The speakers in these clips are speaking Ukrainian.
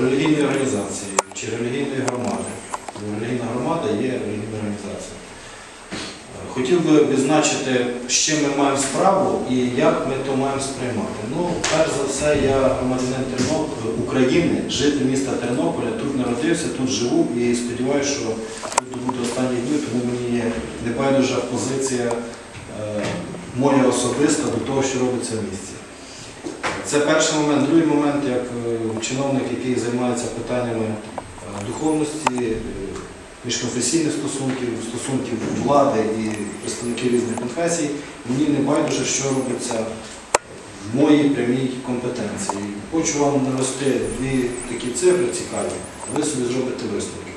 релігійної організації чи релігійної громади. Релігійна громада є релігійна організація. Хотів би відзначити, з чим ми маємо справу і як ми то маємо сприймати. Ну, перш за все, я громадянин Тернополя, України, житель міста Тернополя, тут народився, тут живу і сподіваюся, що тут буду останні дні, тому мені є небайдужа позиція е, моя особиста до того, що робиться в місті. Це перший момент. Другий момент, як е, чиновник, який займається питаннями е, духовності, е, міжконфесійних стосунків, стосунків влади і представників різних конфесій, мені не байдуже, що робиться в моїй прямій компетенції. Хочу вам навести дві такі цифри цікаві, ви собі зробите висновки.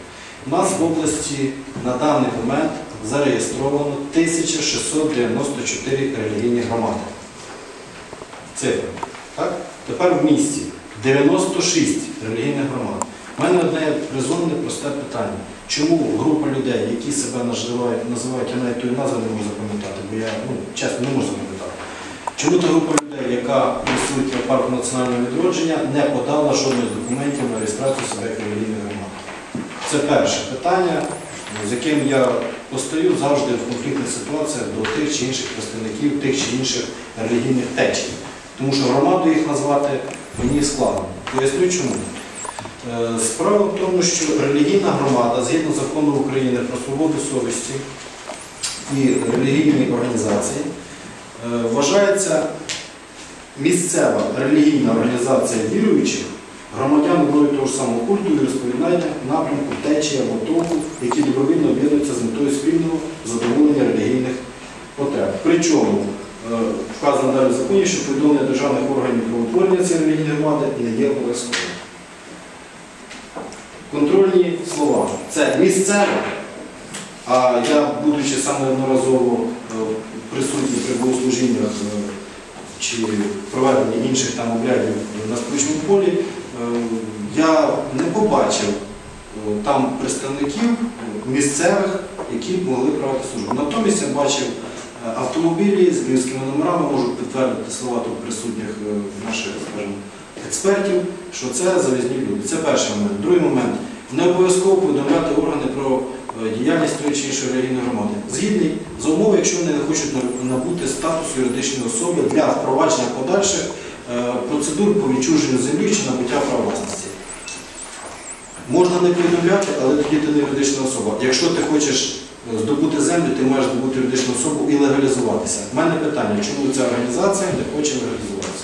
У нас в області на даний момент зареєстровано 1694 релігійні громади. Цифри. Так? Тепер в місті 96 релігійних громад. У мене одне резонне просте питання. Чому група людей, які себе називають, називають я навіть тої назви не можу запам'ятати, бо я ну, чесно не можу запам'ятати. Чому та група людей, яка присутня парку національного відродження, не подала жодних документів на реєстрацію себе як релігійної громади? Це перше питання, з яким я постаю завжди в конфліктних ситуаціях до тих чи інших представників, тих чи інших релігійних течій. Тому що громаду їх назвати мені складно. Поясню чому. Е, Справа в тому, що релігійна громада, згідно закону України про свободу совісті і релігійні організації, е, вважається місцева релігійна організація віруючих громадян одного того ж самого культу і розповідання напрямку течії або толку, які добровільно об'єднуються з метою спільного задоволення релігійних потреб. Причому е, вказано далі в законі, що повідомлення державних органів про утворення цієї релігійної громади не є обов'язковим. Контрольні слова. Це місцево, а я, будучи саме неодноразово е, присутній при богослужіннях е, чи проведенні інших там обрядів на сполучному полі, е, я не побачив там представників місцевих, які могли провести службу. Натомість я бачив автомобілі з львівськими номерами, можу підтвердити слова тут присутніх е, наших, скажімо, експертів, що це завізні люди. Це перший момент. Другий момент. Не обов'язково повідомляти органи про е, діяльність тої чи іншої релігійної громади. Згідний за умови, якщо вони не хочуть набути статус юридичної особи для впровадження подальших е, процедур по відчуженню землі чи набуття права власності. Можна не повідомляти, але тоді ти не юридична особа. Якщо ти хочеш е, здобути землю, ти маєш здобути юридичну особу і легалізуватися. У мене питання, чому ця організація не хоче легалізуватися?